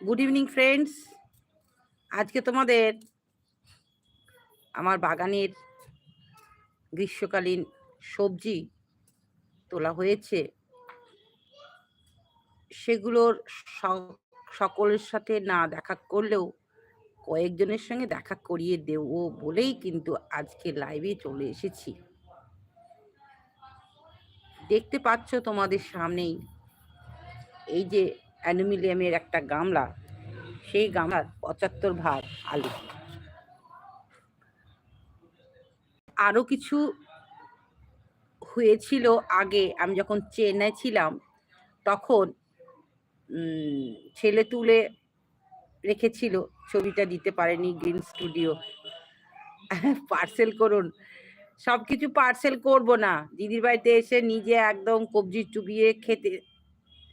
Good evening friends আজকে তোমাদের আমার বাগানের গ্রীষ্মকালীন সবজি তোলা হয়েছে। সেগুলোর সকলের সাথে না দেখা করলেও কয়েকজনের সঙ্গে দেখা করিয়ে দেব বলেই কিন্তু আজকে লাইভে চলে এসেছি। দেখতে পাচ্ছ তোমাদের সামনেই এই যে অ্যালুমিনিয়ামের একটা গামলা, সেই গামলার পঁচাত্তর ভাগ আলু। আরও কিছু হয়েছিল আগে, আমি যখন চেন্নাই ছিলাম, তখন ছেলে তুলে রেখেছিল, ছবিটা দিতে পারেনি গ্রিন স্টুডিও। পার্সেল করুন। সব কিছু পার্সেল করব না। দিদির বাড়িতে এসে নিজে একদম কবজি চুবিয়ে খেতে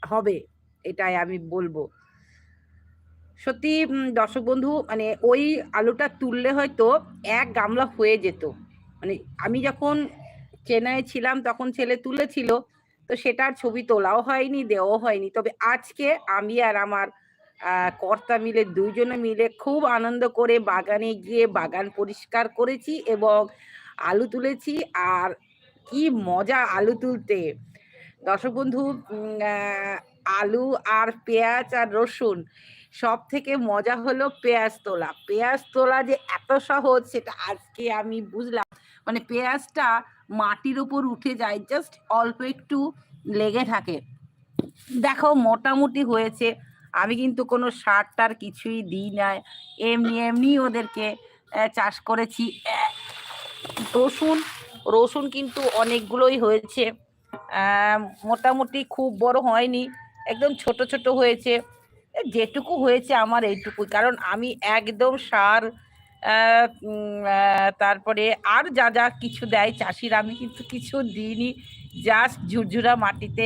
হবে। এটাই আমি বলব। সত্যি দর্শক বন্ধু মানে ওই আলুটা তুললে হয়তো এক গামলা হয়ে যেত। মানে আমি যখন চেন্নাইয়ে ছিলাম, তখন ছেলে তুলেছিল, তো সেটার ছবি তোলাও হয়নি, দেওয়াও হয়নি। তবে আজকে আমি আর আমার কর্তা মিলে, দুইজনে মিলে খুব আনন্দ করে বাগানে গিয়ে বাগান পরিষ্কার করেছি এবং আলু তুলেছি। আর কি মজা আলু তুলতে। দর্শক বন্ধু আলু আর পেঁয়াজ আর রসুন। সব থেকে মজা হলো পেঁয়াজ তোলা। পেঁয়াজ তোলা যে এত সহজ, সেটা আজকে আমি বুঝলাম। মানে পেঁয়াজটা মাটির উপর উঠে যায় জাস্ট অল্প একটু লেগে থাকে। দেখো, মোটামুটি হয়েছে। আমি কিন্তু কোনো সার টার কিছুই দিই না। এমনি এমনি ওদেরকে চাষ করেছি। রসুন রসুন কিন্তু অনেকগুলোই হয়েছে। মোটামুটি খুব বড় হয়নি। একদম ছোট ছোট হয়েছে। যেটুকু হয়েছে আমার এইটুকুই কারণ আমি একদম সার তারপরে আর যা যা কিছু দেয় চাষিরা আমি কিন্তু কিছু দিইনি। জাস্ট ঝুরঝুরা মাটিতে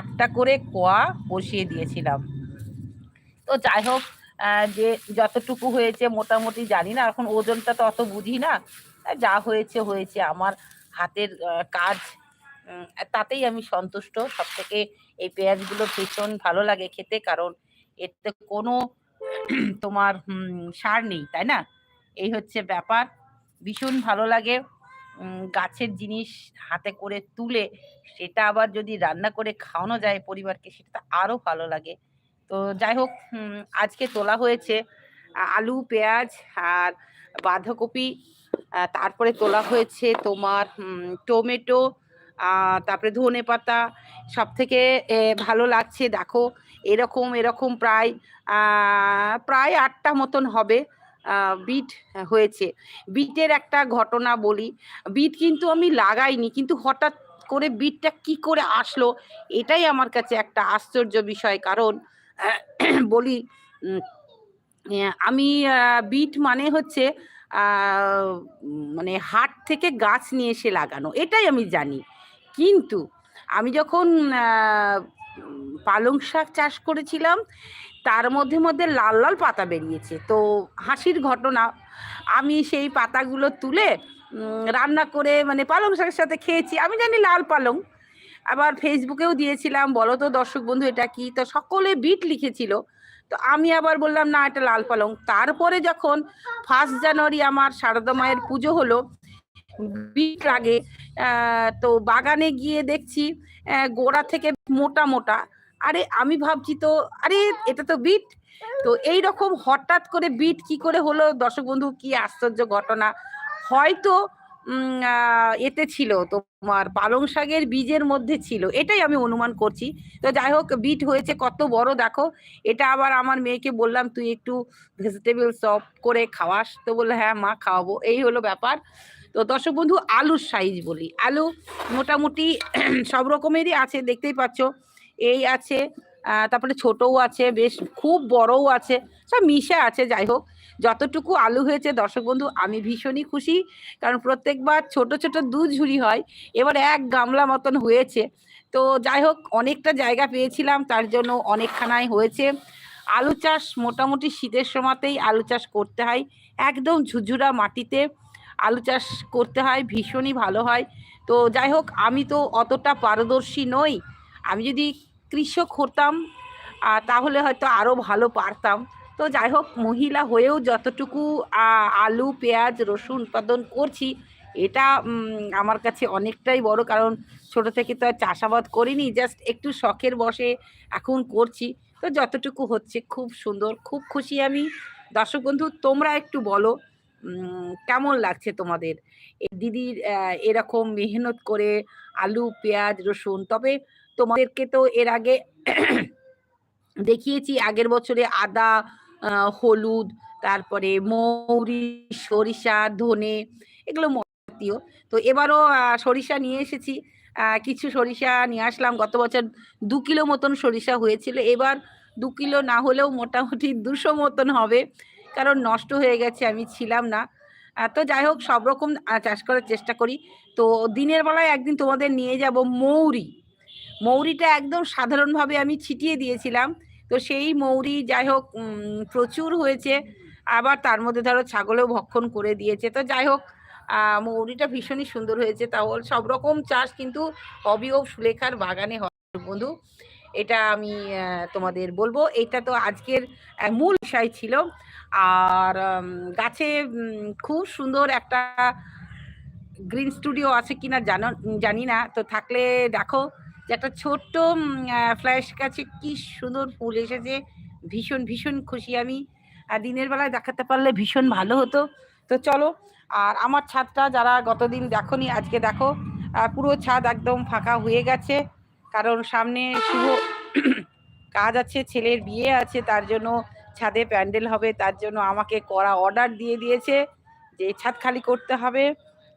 একটা করে কোয়া বসিয়ে দিয়েছিলাম। তো যাই হোক যে যতটুকু হয়েছে মোটামুটি জানি না, এখন ওজনটা তো অত বুঝি না। যা হয়েছে হয়েছে। আমার হাতের কাজ তাতেই আমি সন্তুষ্ট। সব থেকে এই পেঁয়াজগুলো ভীষণ ভালো লাগে খেতে, কারণ এতে কোনো তোমার সার নেই, তাই না? এই হচ্ছে ব্যাপার। ভীষণ ভালো লাগে গাছের জিনিস হাতে করে তুলে সেটা আবার যদি রান্না করে খাওয়ানো যায় পরিবারকে, সেটা আরও ভালো লাগে। তো যাই হোক আজকে তোলা হয়েছে আলু, পেঁয়াজ আর বাঁধাকপি। তারপরে তোলা হয়েছে তোমার টমেটো তারপরে ধনে পাতা সব থেকে ভালো লাগছে, দেখো, এরকম এরকম প্রায় প্রায় আটটা মতন হবে বিট হয়েছে। বিটের একটা ঘটনা বলি, বিট কিন্তু আমি লাগাইনি, কিন্তু হঠাৎ করে বিটটা কি করে আসলো, এটাই আমার কাছে একটা আশ্চর্য বিষয়। কারণ, বলি আমি বিট মানে হচ্ছে মানে হাট থেকে গাছ নিয়ে এসে লাগানো, এটাই আমি জানি। কিন্তু আমি যখন পালং শাক চাষ করেছিলাম তার মধ্যে মধ্যে লাল লাল পাতা বেরিয়েছে। তো হাসির ঘটনা আমি সেই পাতাগুলো তুলে রান্না করে মানে পালং শাকের সাথে খেয়েছি। আমি জানি লাল পালং। আবার ফেসবুকেও দিয়েছিলাম বলো তো দর্শক বন্ধু এটা কি? তো সকলে বিট লিখেছিল। তো আমি আবার বললাম না এটা লাল পালং। তারপরে যখন ফার্স্ট জানুয়ারি আমার শারদা মায়ের পুজো হলো বিট আহ, তো বাগানে গিয়ে দেখছি গোড়া থেকে মোটা মোটা। আরে, আমি ভাবছি তো, আরে, এটা তো বিট। তো এই রকম হঠাৎ করে বিট কি করে হলো? দর্শক বন্ধু, কি আশ্চর্য ঘটনা। হয়তো এতে ছিল তোমার পালং শাকের বীজের মধ্যে ছিল। এটাই আমি অনুমান করছি। তো যাই হোক, বিট হয়েছে কত বড়, দেখো। এটা আবার আমার মেয়েকে বললাম, তুই একটু ভেজিটেবল চপ করে খাওয়াস। তো বলল হ্যাঁ মা, খাওয়াবো। এই হলো ব্যাপার। তো দর্শক বন্ধু, আলুর সাইজ বলি। আলু মোটামুটি সব রকমেরই আছে, দেখতেই পাচ্ছ। এই আছে তারপরে ছোটও আছে, বেশ খুব বড়ও আছে, সব মিশে আছে, যাই হোক। যতটুকু আলু হয়েছে, দর্শক বন্ধু, আমি ভীষণই খুশি, কারণ প্রত্যেকবার ছোট ছোট দু ঝুড়ি হয়, এবার এক গামলা মতন হয়েছে। তো যাই হোক, অনেকটা জায়গা পেয়েছিলাম, তার জন্য অনেকখানাই হয়েছে। আলু চাষ মোটামুটি শীতের সময়তেই আলু চাষ করতে হয়, একদম ঝুরঝুরা মাটিতে। আলু চাষ করতে হয়, ভীষণই ভালো হয়। তো যাই হোক, আমি তো অতটা পারদর্শী নই। আমি যদি কৃষক হতাম তাহলে হয়তো আরও ভালো পারতাম। তো যাই হোক, মহিলা হয়েও যতটুকু আলু, পেঁয়াজ, রসুন উৎপাদন করছি, এটা আমার কাছে অনেকটাই বড়। কারণ ছোট থেকে তো আর চাষাবাদ করিনি জাস্ট একটু শখের বসে এখন করছি। তো যতটুকু হচ্ছে, খুব সুন্দর, খুব খুশি আমি। দর্শক বন্ধু, তোমরা একটু বলো কেমন লাগছে তোমাদের? দিদির এরকম মেহনত করে আলু, পেঁয়াজ, রসুন, তবে তোমাদেরকে তো এর আগে দেখিয়েছি, আগের বছরে আদা হলুদ, তারপরে মৌরি, সরিষা, ধনে, এগুলো জাতীয়। তো এবারও সরিষা নিয়ে এসেছি। কিছু সরিষা নিয়ে আসলাম। গত বছর দু কিলো মতন সরিষা হয়েছিল। এবার দু কিলো না হলেও মোটামুটি দুশো মতন হবে। কারণ নষ্ট হয়ে গেছে, আমি ছিলাম না। তো যাই হোক, সব রকম চাষ করার চেষ্টা করি। তো দিনের বেলায় একদিন তোমাদের নিয়ে যাব মৌরি। মৌরিটা একদম সাধারণভাবে আমি ছিটিয়ে দিয়েছিলাম। তো সেই মৌরি যাই হোক প্রচুর হয়েছে। আবার তার মধ্যে ধরো ছাগলেও ভক্ষণ করে দিয়েছে। তো যাই হোক মৌরিটা ভীষণই সুন্দর হয়েছে। তাহলে সব রকম চাষ কিন্তু হবি ও সুলেখার বাগানে হয় বন্ধু। এটা আমি তোমাদের বলব। এটা তো আজকের মূল বিষয় ছিল। আর গাছে খুব সুন্দর একটা গ্রিন স্টুডিও আছে কিনা জানো, জানি না। তো থাকলে দেখো যে একটা ছোট্ট ফ্ল্যাশ গাছে কি সুন্দর ফুল এসেছে। ভীষণ ভীষণ খুশি আমি। দিনের বেলায় দেখাতে পারলে ভীষণ ভালো হতো। তো চলো, আর আমার ছাদটা যারা গতদিন দেখোনি, আজকে দেখো পুরো ছাদ একদম ফাঁকা হয়ে গেছে। কারণ সামনে শুভ কাজ আছে, ছেলের বিয়ে আছে, তার জন্য ছাদে প্যান্ডেল হবে, তার জন্য আমাকে করা অর্ডার দিয়ে দিয়েছে যে ছাদ খালি করতে হবে।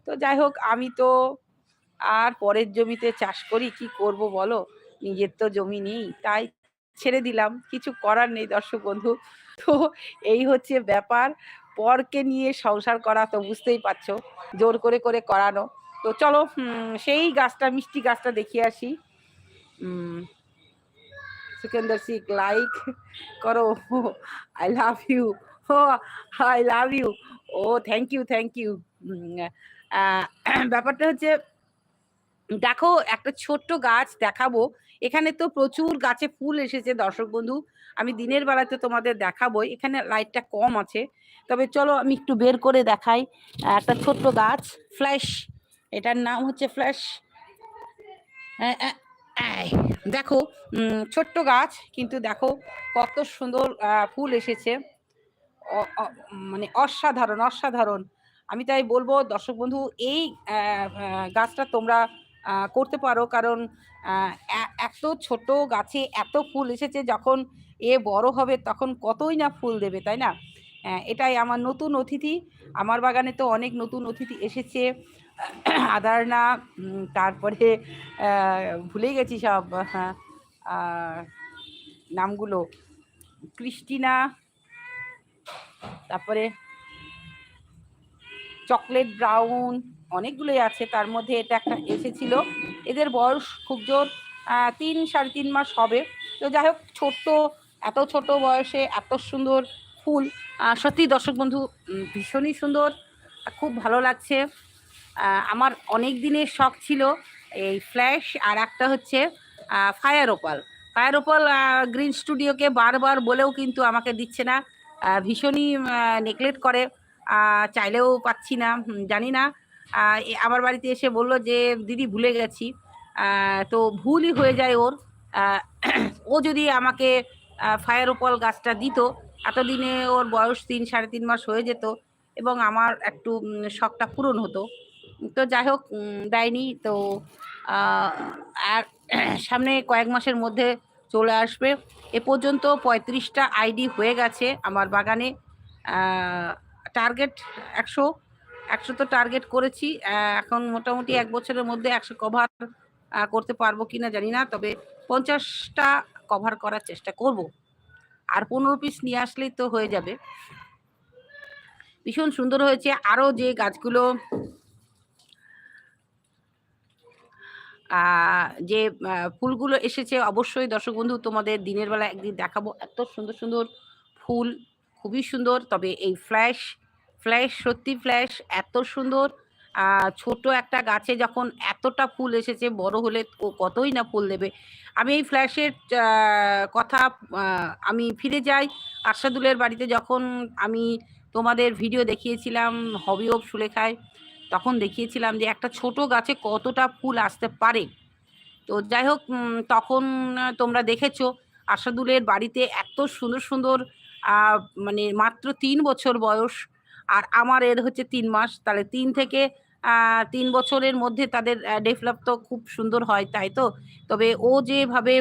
তো যাই হোক, আমি তো আর পরের জমিতে চাষ করি, কি করব বলো? নিজের তো জমি নেই, তাই ছেড়ে দিলাম, কিছু করার নেই দর্শক বন্ধু। তো এই হচ্ছে ব্যাপার, পরকে নিয়ে সংসার করা তো বুঝতেই পারছ, জোর করে করে করানো। তো চলো সেই গাছটা, মিষ্টি গাছটা দেখিয়ে আসি। সিকান্দার সিক লাইক করো। আই লাভ ইউ ও আই লাভ ইউ ও থ্যাংক ইউ থ্যাংক ইউ ব্যাপারটা হচ্ছে, দেখো, একটা ছোট্ট গাছ দেখাবো। এখানে তো প্রচুর গাছে ফুল এসেছে, দর্শক বন্ধু। আমি দিনের বেলাতে তোমাদের দেখাবো এখানে লাইটটা কম আছে। তবে চলো, আমি একটু বের করে দেখাই। একটা ছোট্ট গাছ ফ্ল্যাশ এটার নাম হচ্ছে ফ্ল্যাশ দেখো ছোট্ট গাছ, কিন্তু দেখো কত সুন্দর ফুল এসেছে। মানে অসাধারণ অসাধারণ। আমি তাই বলব, দর্শক বন্ধু, এই গাছটা তোমরা করতে পারো। কারণ এত ছোট গাছে এত ফুল এসেছে, যখন এ বড় হবে, তখন কতই না ফুল দেবে, তাই না? এটাই আমার নতুন অতিথি। আমার বাগানে তো অনেক নতুন অতিথি এসেছে। আদারনা উম, তারপরে ভুলে গেছি সব হ্যাঁ নামগুলো। ক্রিস্টিনা তারপরে চকলেট ব্রাউন অনেকগুলোই আছে। তার মধ্যে এটা একটা এসেছিল। এদের বয়স খুব জোর তিন সাড়ে তিন মাস হবে। তো যাই হোক ছোট্ট এত ছোট বয়সে এত সুন্দর ফুল। সত্যি দর্শক বন্ধু ভীষণই সুন্দর। খুব ভালো লাগছে। আমার অনেক দিনের শখ ছিল এই ফ্ল্যাশ আর একটা হচ্ছে fire opal fire opal green স্টুডিওকে বারবার বলেও কিন্তু আমাকে দিচ্ছে না। ভীষণই নেগলেক্ট করে। চাইলেও পাচ্ছি না জানি না। আমার বাড়িতে এসে বলল যে, দিদি, ভুলে গেছি। তো ভুলই হয়ে যায় ওর। ও যদি আমাকে ফায়ার ওপল গাছটা দিত, এতদিনে ওর বয়স তিন, সাড়ে তিন মাস হয়ে যেত এবং আমার একটু শখটা পূরণ হতো। তো যাই হোক দেয়নি। তো আর সামনে কয়েক মাসের মধ্যে চলে আসবে। এ পর্যন্ত পঁয়ত্রিশটা আইডি হয়ে গেছে আমার বাগানে। টার্গেট একশো একশো তো টার্গেট করেছি। এখন মোটামুটি এক বছরের মধ্যে একশো কভার করতে পারব কিনা জানি না, তবে পঞ্চাশটা কভার করার চেষ্টা করব। আর পনেরো পিস নিয়ে আসলেই তো হয়ে যাবে। ভীষণ সুন্দর হয়েছে। আরও যে গাছগুলো যে ফুলগুলো এসেছে, অবশ্যই দর্শক বন্ধু, তোমাদের দিনের বেলা একদিন দেখাবো। এত সুন্দর সুন্দর ফুল, খুবই সুন্দর। তবে এই ফ্ল্যাশ ফ্ল্যাশ সত্যি ফ্ল্যাশ এত সুন্দর। ছোট একটা গাছে যখন এতটা ফুল এসেছে, বড় হলে ও কতই না ফুল দেবে। আমি এই ফ্ল্যাশের কথা আমি ফিরে যাই। আশাদুলের বাড়িতে যখন আমি তোমাদের ভিডিও দেখিয়েছিলাম হবি অফ সুলেখায় তখন দেখিয়েছিলাম যে একটা ছোট গাছে কতটা ফুল আসতে পারে। তো যাই হোক তখন তোমরা দেখেছ, আশাদুলের বাড়িতে এত সুন্দর সুন্দর মানে মাত্র তিন বছর বয়স, আর আমার এর হচ্ছে তিন মাস। তাহলে তিন থেকে তিন বছরের মধ্যে তাদের ডেভেলপ তো খুব সুন্দর হয়, তাই তো? তবে ও যেভাবে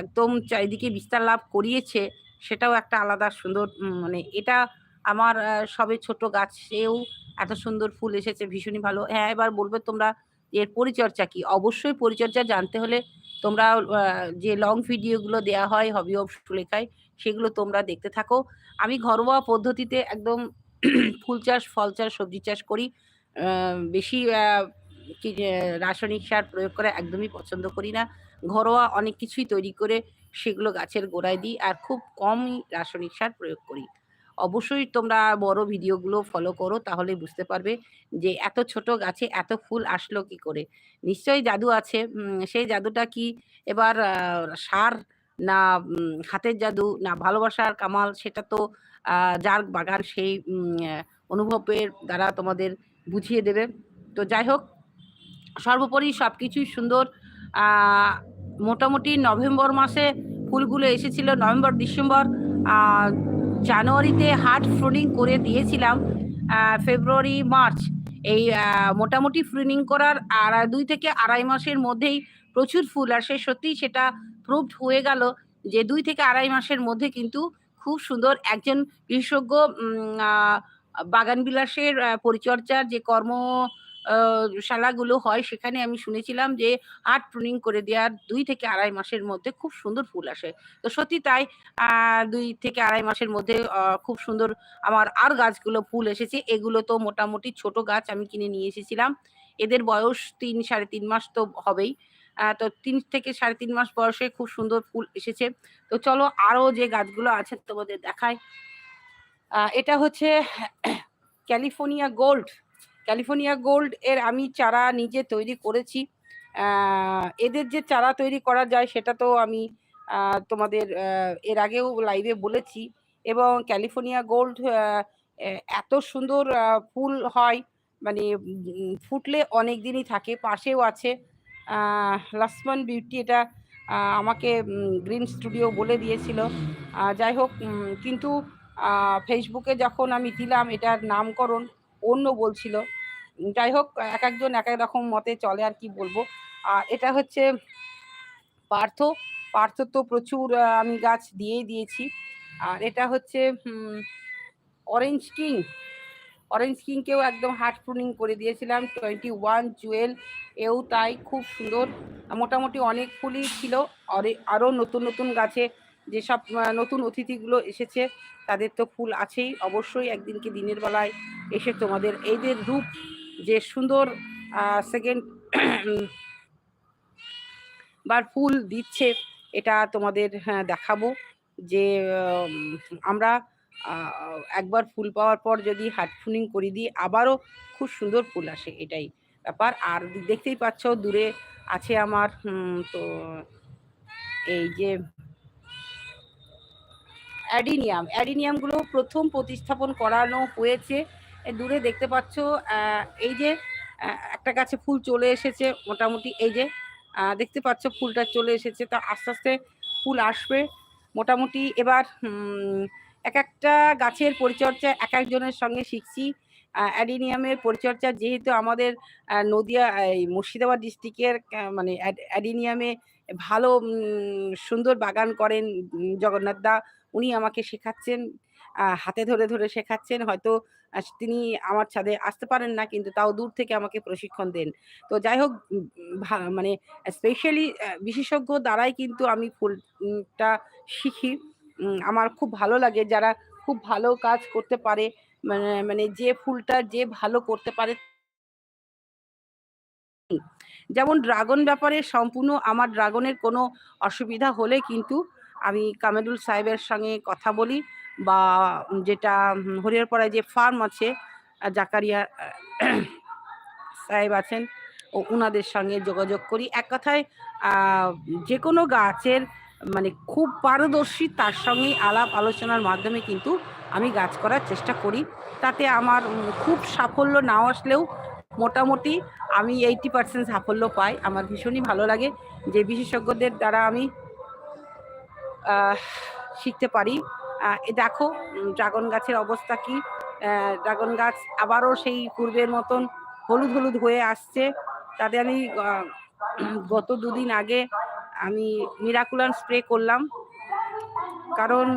একদম চারিদিকে বিস্তার লাভ করিয়েছে, সেটাও একটা আলাদা সুন্দর মানে এটা আমার সবে ছোট গাছেও এত সুন্দর ফুল এসেছে, ভীষণই ভালো। হ্যাঁ এবার বলবে তোমরা এর পরিচর্যা কি? অবশ্যই পরিচর্যা জানতে হলে তোমরা যে লং ভিডিওগুলো দেয়া হয় হবি অফ সুলেখায়, সেগুলো তোমরা দেখতে থাকো। আমি ঘরোয়া পদ্ধতিতে একদম ফুল চাষ, ফল চাষ, সবজি চাষ করি। বেশি রাসায়নিক সার প্রয়োগ করা একদমই পছন্দ করি না। ঘরোয়া অনেক কিছুই তৈরি করে সেগুলো গাছের গোড়ায় দিই আর খুব কমই রাসায়নিক সার প্রয়োগ করি। অবশ্যই তোমরা বড় ভিডিওগুলো ফলো করো তাহলে বুঝতে পারবে যে এত ছোট গাছে এত ফুল আসলো কি করে। নিশ্চয়ই জাদু আছে সেই জাদুটা কি এবার সার না হাতের জাদু না ভালোবাসার কামাল সেটা তো যার বাগান সেই অনুভবের দ্বারা তোমাদের বুঝিয়ে দেবে। তো যাই হোক, সর্বোপরি সব কিছুই সুন্দর মোটামুটি নভেম্বর মাসে ফুলগুলো এসেছিল, নভেম্বর, ডিসেম্বর। জানুয়ারিতে হার্ট ফ্রুনিং করে দিয়েছিলাম ফেব্রুয়ারি, মার্চ। এই মোটামুটি ফ্রুনিং করার আর দুই থেকে আড়াই মাসের মধ্যেই প্রচুর ফুল আসে। সত্যিই সেটা প্রুভড হয়ে গেল যে দুই থেকে আড়াই মাসের মধ্যে কিন্তু খুব সুন্দর একজন বিশেষজ্ঞ বাগান বিলাসের পরিচর্যার যে কর্ম শালাগুলো হয়, সেখানে আমি শুনেছিলাম যে আর্ট প্রুনিং করে দেওয়ার দুই থেকে আড়াই মাসের মধ্যে খুব সুন্দর ফুল আসে। তো সত্যি তাই দুই থেকে আড়াই মাসের মধ্যে খুব সুন্দর আমার আর গাছগুলো ফুল এসেছে। এগুলো তো মোটামুটি ছোট গাছ, আমি কিনে নিয়ে এসেছিলাম। এদের বয়স তিন, সাড়ে তিন মাস তো হবেই। তো তিন থেকে সাড়ে তিন মাস বয়সে খুব সুন্দর ফুল এসেছে। তো চলো আরও যে গাছগুলো আছে তোমাদের দেখায় এটা হচ্ছে ক্যালিফোর্নিয়া গোল্ড। ক্যালিফোর্নিয়া গোল্ড এর আমি চারা নিজে তৈরি করেছি। এদের যে চারা তৈরি করা যায় সেটা তো আমি তোমাদের এর আগেও লাইভে বলেছি এবং ক্যালিফোর্নিয়া গোল্ড এত সুন্দর ফুল হয়। মানে ফুটলে অনেক দিনই থাকে, পাশেও আছে। লাসমান বিউটি এটা আমাকে গ্রিন স্টুডিও বলে দিয়েছিল। যাই হোক কিন্তু ফেসবুকে যখন আমি দিলাম এটার নামকরণ, অন্য বলছিল। যাই হোক এক একজন এক এক রকম মতে চলে আর কি বলব। আর এটা হচ্ছে পার্থ। পার্থ তো প্রচুর আমি গাছ দিয়েই দিয়েছি। আর এটা হচ্ছে অরেঞ্জ কিং অরেঞ্জ কিংকেও একদম হার্ট প্রুনিং করে দিয়েছিলাম। টোয়েন্টি ওয়ান জুয়েল এও তাই খুব সুন্দর। মোটামুটি অনেক ফুলই ছিল। আরও নতুন নতুন গাছে যেসব নতুন অতিথিগুলো এসেছে, তাদের তো ফুল আছেই। অবশ্যই একদিনকে দিনের বেলায় এসে তোমাদের এইদের রূপ যে সুন্দর সেকেন্ড বার ফুল দিচ্ছে এটা তোমাদের হ্যাঁ, দেখাবো যে আমরা একবার ফুল পাওয়ার পর যদি হাটফুনিং করে দিই আবারও খুব সুন্দর ফুল আসে এটাই ব্যাপার। আর দেখতেই পাচ্ছ দূরে আছে আমার তো এই যে অ্যাডিনিয়াম। অ্যাডিনিয়ামগুলো প্রথম প্রতিস্থাপন করানো হয়েছে দূরে দেখতে পাচ্ছ এই যে একটা গাছে ফুল চলে এসেছে মোটামুটি, এই যে দেখতে পাচ্ছ ফুলটা চলে এসেছে, তা আস্তে আস্তে ফুল আসবে। মোটামুটি এবার এক একটা গাছের পরিচর্যা এক একজনের সঙ্গে শিখছি। অ্যাডিনিয়ামের পরিচর্যা যেহেতু আমাদের নদিয়া, এই মুর্শিদাবাদ ডিস্ট্রিক্টের মানে অ্যাডিনিয়ামে ভালো সুন্দর বাগান করেন জগন্নাথ দা, উনি আমাকে শেখাচ্ছেন হাতে ধরে ধরে শেখাচ্ছেন। হয়তো তিনি আমার ছাদে আসতে পারেন না, কিন্তু তাও দূর থেকে আমাকে প্রশিক্ষণ দেন। তো যাই হোক মানে স্পেশালি বিশেষজ্ঞ দ্বারাই কিন্তু আমি ফুলটা শিখি। আমার খুব ভালো লাগে যারা খুব ভালো কাজ করতে পারে মানে মানে যে ফুলটা যে ভালো করতে পারে যেমন ড্রাগন ব্যাপারে সম্পূর্ণ আমার ড্রাগনের কোনো অসুবিধা হলে কিন্তু আমি কামেরুল সাহেবের সঙ্গে কথা বলি। বা যেটা হরিয়ারপাড়ায় যে ফার্ম আছে জাকারিয়া সাহেব আছেন, ও ওনাদের সঙ্গে যোগাযোগ করি। এক কথায় যে কোনো গাছের মানে খুব পারদর্শী তার সঙ্গেই আলাপ আলোচনার মাধ্যমে কিন্তু আমি গাছ করার চেষ্টা করি। তাতে আমার খুব সাফল্য নাও আসলেও মোটামুটি আমি এইটি পার্সেন্ট সাফল্য পাই। আমার ভীষণই ভালো লাগে যে বিশেষজ্ঞদের দ্বারা আমি শিখতে পারি। দেখো ড্রাগন গাছের অবস্থা কি। ড্রাগন গাছ আবারও সেই পূর্বের মতন হলুদ হলুদ হয়ে আসছে। তাতে আমি গত দুদিন আগে আমি মিরাকুলান স্প্রে করলাম। কারণ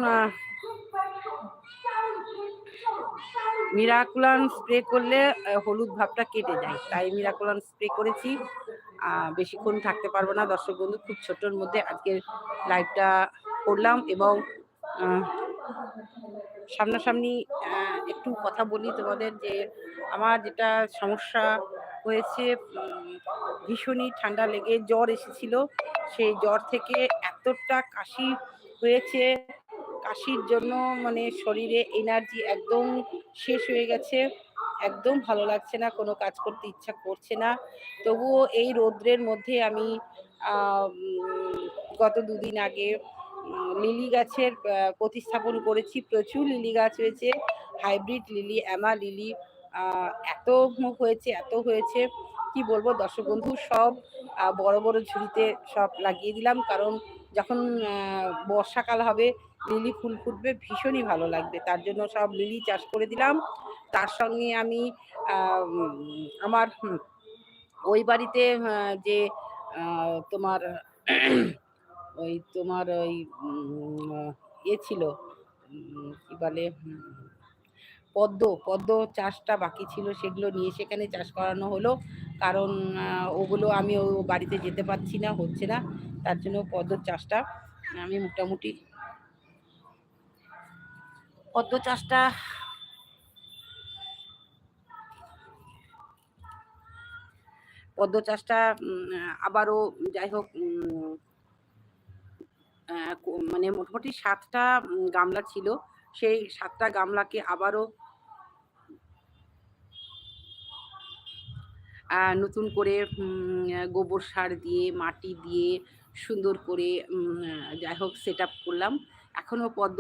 মিরাকুলান স্প্রে করলে হলুদ ভাবটা কেটে যায়। তাই মিরাকুলান স্প্রে করেছি। বেশিক্ষণ থাকতে পারব না। দর্শক বন্ধু, খুব ছোটোর মধ্যে আজকের লাইভটা করলাম এবং সামনাসামনি একটু কথা বলি তোমাদের যে আমার যেটা সমস্যা হয়েছে ভীষণই ঠান্ডা লেগে জ্বর এসেছিল। সেই জ্বর থেকে এতটা কাশি হয়েছে। কাশির জন্য মানে শরীরে এনার্জি একদম শেষ হয়ে গেছে। একদম ভালো লাগছে না, কোনো কাজ করতে ইচ্ছা করছে না। তবুও এই রৌদ্রের মধ্যে আমি গত দুদিন আগে লিলি গাছের প্রতিস্থাপন করেছি প্রচুর লিলি গাছ হয়েছে, হাইব্রিড লিলি, অ্যামা লিলি এত মুখ হয়েছে, এত হয়েছে, কি বলব দর্শক বন্ধু, সব বড় বড় ঝুড়িতে সব লাগিয়ে দিলাম, কারণ যখন বর্ষাকাল হবে, লিলি ফুল ফুটবে, ভীষণই ভালো লাগবে, তার জন্য সব লিলি চাষ করে দিলাম, তার সঙ্গে আমি আমার ওই বাড়িতে যে তোমার ওই তোমার ওই ইয়ে ছিল কি বলে পদ্ম পদ্ম চাষটা বাকি ছিল, সেগুলো নিয়ে সেখানে চাষ করানো হলো। কারণ ওগুলো আমি ও বাড়িতে যেতে পারছি না, হচ্ছে না। তার জন্য পদ্ম চাষটা আমি মোটামুটি পদ্ম চাষটা পদ্ম চাষটা আবারও যাই হোক মানে মোটামুটি সাতটা গামলা ছিল। সেই সাতটা গামলাকে আবারও নতুন করে গোবর সার দিয়ে, মাটি দিয়ে সুন্দর করে যাই হোক সেট করলাম। এখনও পদ্ম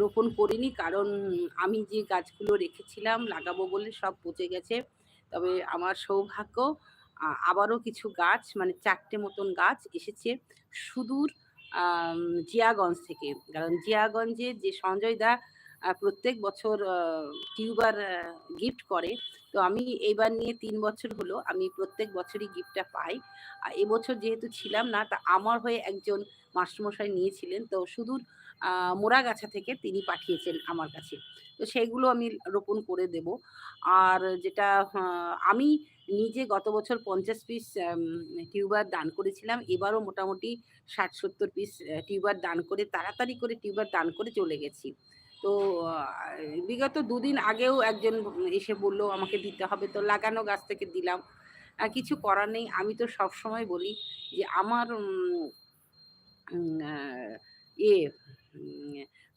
রোপণ করিনি কারণ আমি যে গাছগুলো রেখেছিলাম, লাগাবো বলে সব পচে গেছে। তবে আমার সৌভাগ্য আবারও কিছু গাছ মানে চারটে মতন গাছ এসেছে সুদূর জিয়াগঞ্জ থেকে। কারণ জিয়াগঞ্জে যে সঞ্জয় দা প্রত্যেক বছর টিউবার গিফট করে, তো আমি এবার নিয়ে তিন বছর হলো আমি প্রত্যেক বছরই গিফটটা পাই। আর এবছর যেহেতু ছিলাম না, তা আমার হয়ে একজন মাস্টারমশাই নিয়েছিলেন, তো সুদূর মোরাগাছা থেকে তিনি পাঠিয়েছেন আমার কাছে। তো সেইগুলো আমি রোপণ করে দেব। আর যেটা আমি নিজে গত বছর পঞ্চাশ পিস টিউবার দান করেছিলাম, এবারও মোটামুটি ষাট, সত্তর পিস টিউবার দান করে, তাড়াতাড়ি করে টিউবার দান করে চলে গেছি। তো বিগত দুদিন আগেও একজন এসে বলল, আমাকে দিতে হবে। তো লাগানো গাছ থেকে দিলাম। কিছু করার নেই। আমি তো সব সময় বলি যে আমার এ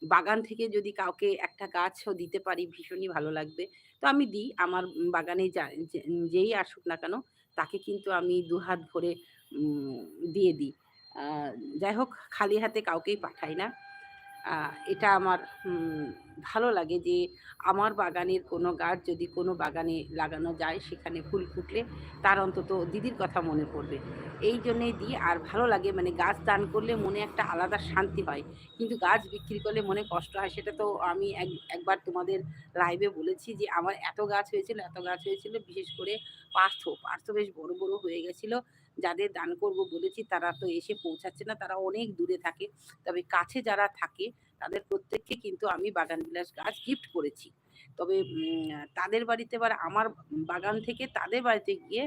বাগান থেকে যদি কাউকে একটা গাছও দিতে পারি, ভীষণই ভালো লাগবে। তো আমি দিই। আমার বাগানে যেই আসুক না কেন, তাকে কিন্তু আমি দুহাত ভরে দিয়ে দিই। যাই হোক, খালি হাতে কাউকেই পাঠাই না। এটা আমার ভালো লাগে যে আমার বাগানের কোনো গাছ যদি কোনো বাগানে লাগানো যায়, সেখানে ফুল ফুটলে তার অন্তত দিদির কথা মনে পড়বে। এই জন্যেই দিই আর ভালো লাগে মানে গাছ দান করলে মনে একটা আলাদা শান্তি হয়। কিন্তু গাছ বিক্রি করলে মনে কষ্ট হয়, সেটা তো আমি এক, একবার তোমাদের লাইভে বলেছি যে আমার এত গাছ হয়েছিল, এত গাছ হয়েছিল, বিশেষ করে পার্থ পার্থ বেশ বড় বড় হয়ে গেছিল। যাদের দান করব বলেছি, তারা তো এসে পৌঁছাচ্ছে না, তারা অনেক দূরে থাকে। তবে কাছে যারা থাকে, তাদের প্রত্যেককে কিন্তু আমি বাগান বিলাস গাছ গিফট করেছি। তবে তাদের বাড়িতে এবার আমার বাগান থেকে তাদের বাড়িতে গিয়ে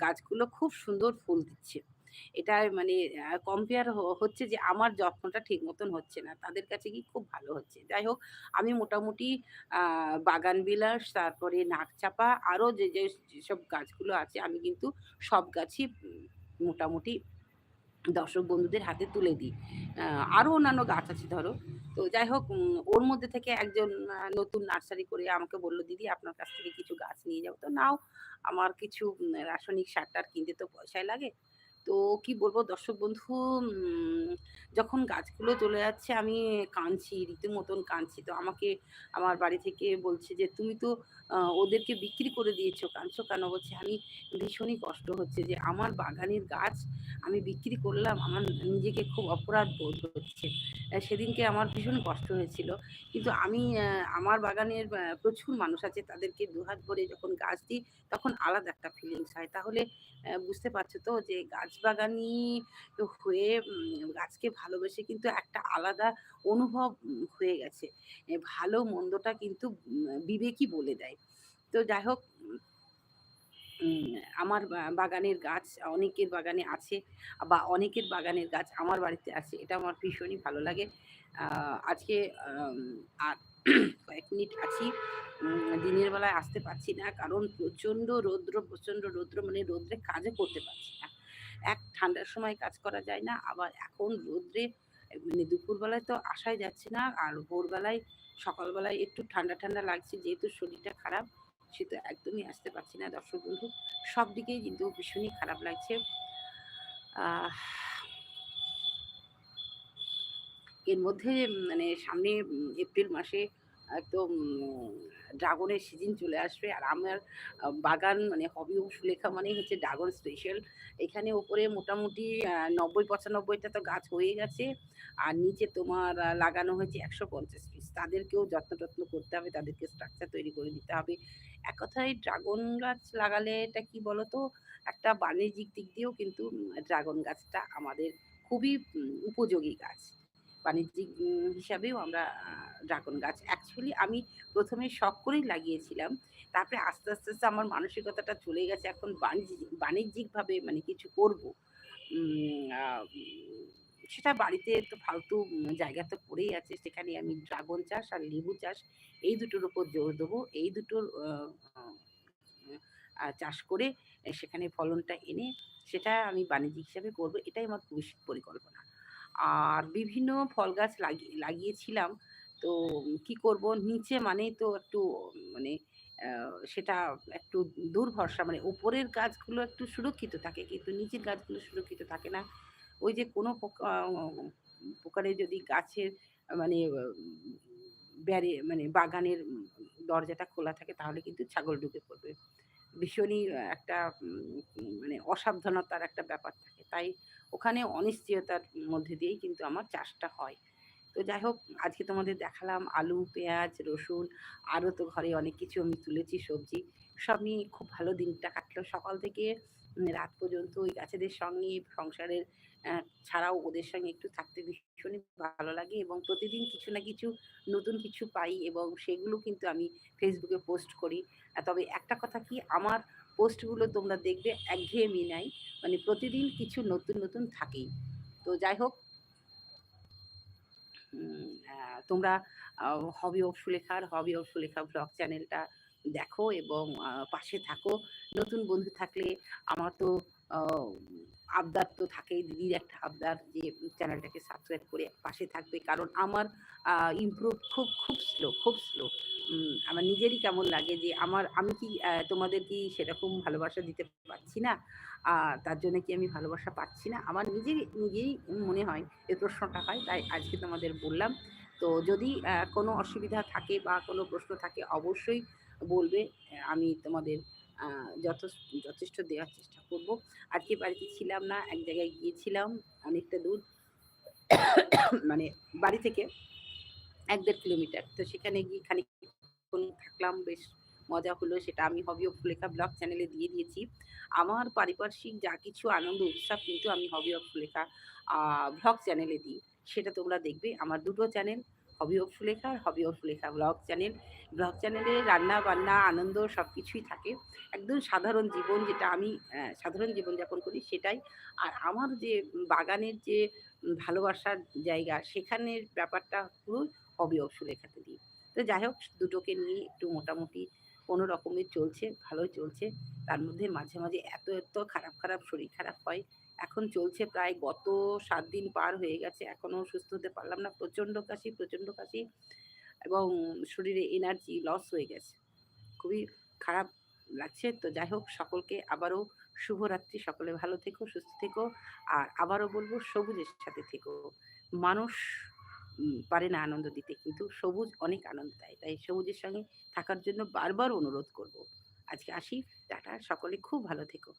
গাছগুলো খুব সুন্দর ফুল দিচ্ছে। এটা মানে কম্পেয়ার হচ্ছে যে আমার যত্নটা ঠিক মতন হচ্ছে না। তাদের কাছে কি খুব ভালো হচ্ছে। যাই হোক আমি মোটামুটি বাগান বিলাস তারপরে নাকচাপা আরও যে যে যেসব গাছগুলো আছে আমি কিন্তু সব গাছই মোটামুটি দর্শক বন্ধুদের হাতে তুলে দিই। আহ, আরও অন্যান্য গাছ আছে ধরো। তো যাই হোক ওর মধ্যে থেকে একজন নতুন নার্সারি করে আমাকে বলল দিদি আপনার কাছ থেকে কিছু গাছ নিয়ে যাব। তো নাও আমার কিছু রাসায়নিক সার টার কিনতে তো পয়সায় লাগে। তো কি বলব, দর্শক বন্ধু যখন গাছগুলো চলে যাচ্ছে আমি কাঁদছি, রীতিমতন কাঁদছি। তো আমাকে, আমার বাড়ি থেকে বলছে যে, তুমি তো ওদেরকে বিক্রি করে দিয়েছ। কাঁদছো কেন? বলছে, আমি ভীষণই কষ্ট হচ্ছে যে আমার বাগানের গাছ আমি বিক্রি করলাম, আমার নিজেকে খুব অপরাধ বোধ হচ্ছে। সেদিনকে আমার ভীষণ কষ্ট হয়েছিল। কিন্তু আমি আমার বাগানের প্রচুর মানুষ আছে, তাদেরকে দুহাত ভরে যখন গাছ দিই, তখন আলাদা একটা ফিলিংস হয়। তাহলে বুঝতে পারছ তো যে গাছ বাগানি হয়ে গাছকে ভালোবেসে কিন্তু একটা আলাদা অনুভব হয়ে গেছে। ভালো মন্দটা কিন্তু বিবেকই বলে দেয়। তো যাই হোক আমার বাগানের গাছ অনেকের বাগানে আছে বা অনেকের বাগানের গাছ আমার বাড়িতে আছে, এটা আমার ভীষণই ভালো লাগে। আজকে আর কয়েক মিনিট আছি দিনের বেলায় আসতে পারছি না কারণ প্রচণ্ড রৌদ্র প্রচণ্ড রৌদ্র মানে রৌদ্রে কাজও করতে পারছি না। এক ঠান্ডার সময় কাজ করা যায় না, আবার এখন রৌদ্রে মানে দুপুরবেলায় তো আসাই যাচ্ছে না, আর ভোরবেলায়, সকালবেলায় একটু ঠান্ডা ঠান্ডা লাগছে, যেহেতু শরীরটা খারাপ, সে তো একদমই আসতে পারছি না। দর্শক বন্ধু, সব দিকেই কিন্তু ভীষণই খারাপ লাগছে। এর মধ্যে মানে সামনে এপ্রিল মাসে একদম ড্রাগনের সিজন চলে আসবে। আর আমার বাগান মানে হবি ও সুলেখা মানে হচ্ছে ড্রাগন স্পেশাল। এখানে উপরে মোটামুটি নব্বই, পঁচানব্বইটা তো গাছ হয়ে গেছে। আর নিচে তোমার লাগানো হয়েছে একশো পঞ্চাশ পিস তাদেরকেও যত্ন টত্ন করতে হবে, তাদেরকে স্ট্রাকচার তৈরি করে দিতে হবে। এক কথায় ড্রাগন গাছ লাগালে এটা কি বলতো? একটা বাণিজ্যিক দিক দিয়েও কিন্তু ড্রাগন গাছটা আমাদের খুবই উপযোগী গাছ। বাণিজ্যিক হিসাবেও আমরা ড্রাগন গাছ। অ্যাকচুয়ালি আমি প্রথমে শখ করেই লাগিয়েছিলাম, তারপরে আস্তে আস্তে আস্তে আমার মানসিকতাটা চলে গেছে। এখন বাণিজ্যিক বাণিজ্যিকভাবে মানে কিছু করব। সেটা বাড়িতে তো ফালতু জায়গা তো পড়েই আছে। সেখানে আমি ড্রাগন চাষ আর লেবু চাষ এই দুটোর উপর জোর দেবো। এই দুটোর চাষ করে সেখানে ফলনটা এনে সেটা আমি বাণিজ্যিক হিসাবে করব। এটাই আমার ভবিষ্যৎ পরিকল্পনা। আর বিভিন্ন ফল গাছ লাগিয়ে লাগিয়েছিলাম। তো কি করব? নিচে মানেই তো একটু মানে সেটা একটু দূর ভরসা মানে উপরের গাছগুলো একটু সুরক্ষিত থাকে, কিন্তু নিচের গাছগুলো সুরক্ষিত থাকে না। ওই যে কোনো প্রকারে যদি গাছের মানে ব্যারে মানে বাগানের দরজাটা খোলা থাকে, তাহলে কিন্তু ছাগল ঢুকে পড়বে। ভীষণই একটা মানে অসাবধানতার একটা ব্যাপার থাকে। তাই ওখানে অনিশ্চয়তার মধ্যে দিয়েই কিন্তু আমার চাষটা হয়। তো যাই হোক, আজকে তোমাদের দেখালাম আলু, পেঁয়াজ, রসুন, আরও তো ঘরে অনেক কিছু আমি তুলেছি, সবজি। সব নিয়ে খুব ভালো দিনটা কাটলো। সকাল থেকে রাত পর্যন্ত ওই গাছেদের সঙ্গে সংসারের ছাড়াও ওদের সঙ্গে একটু থাকতে ভীষণই ভালো লাগে এবং প্রতিদিন কিছু না কিছু নতুন কিছু পাই এবং সেগুলো কিন্তু আমি ফেসবুকে পোস্ট করি। তবে একটা কথা কি, আমার পোস্টগুলো তোমরা দেখবে একঘেয়েমি নাই মানে প্রতিদিন কিছু নতুন নতুন থাকেই। তো যাই হোক তোমরা হবি অফ সুলেখার হবি অফ সুলেখা ব্লগ চ্যানেলটা দেখো এবং পাশে থাকো। নতুন বন্ধু থাকলে আমার তো আবদার তো থাকেই। দিদির একটা আবদার যে, চ্যানেলটাকে সাবস্ক্রাইব করে পাশে থাকবে। কারণ আমার ইমপ্রুভ খুব খুব স্লো খুব স্লো আমার নিজেরই কেমন লাগে যে, আমার, আমি কি তোমাদের কি সেরকম ভালোবাসা দিতে পারছি না? তার জন্য কি আমি ভালোবাসা পাচ্ছি না? আমার নিজেরই নিজেই মনে হয় এই প্রশ্নটা হয়, তাই আজকে তোমাদের বললাম। তো যদি কোনো অসুবিধা থাকে বা কোনো প্রশ্ন থাকে, অবশ্যই বলবে, আমি তোমাদের যথেষ্ট দেওয়ার চেষ্টা করব। আজকে বাড়িতে ছিলাম না, এক জায়গায় গিয়েছিলাম অনেকটা দূর মানে বাড়ি থেকে এক দেড় কিলোমিটার। তো সেখানে গিয়ে খানিকক্ষণ থাকলাম, বেশ মজা হলো, সেটা আমি হবি অফ সুলেখা ব্লগ চ্যানেলে দিয়ে দিয়েছি। আমার পারিপার্শ্বিক যা কিছু আনন্দ উৎসব কিন্তু আমি হবি অফ সুলেখা ব্লগ চ্যানেলে দিই, সেটা তোমরা দেখবে। আমার দুটো channel hobby of Sulekha R hobby of Sulekha blog channel blog চ্যানেলে রান্না বান্না আনন্দ সব কিছুই থাকে। একদম সাধারণ জীবন যেটা আমি আহ, সাধারণ জীবনযাপন করি সেটাই। আর আমার যে বাগানের যে ভালোবাসার জায়গা সেখানের ব্যাপারটা পুরো হবি অফ সুলেখাতে দিই। তো যাই হোক দুটোকে নিয়ে একটু মোটামুটি কোনো রকমের চলছে ভালোই চলছে। তার মধ্যে মাঝে মাঝে এত এত খারাপ খারাপ শরীর খারাপ হয়। এখন চলছে প্রায় গত সাত দিন পার হয়ে গেছে এখনও সুস্থ হতে পারলাম না, প্রচণ্ড কাশি প্রচণ্ড কাশি এবং শরীরে এনার্জি লস হয়ে গেছে। খুবই খারাপ লাগছে, তো যাই হোক, সকলকে আবারও শুভরাত্রি, সকলে ভালো থেকো, সুস্থ থেকো, আর আবারও বলব সবুজের সাথে থেকো। মানুষ পারে না আনন্দ দিতে, কিন্তু সবুজ অনেক আনন্দ দেয়, তাই সবুজের সঙ্গে থাকার জন্য বারবার অনুরোধ করব। আজকে আসি, টাটা, সকলে খুব ভালো থেকো।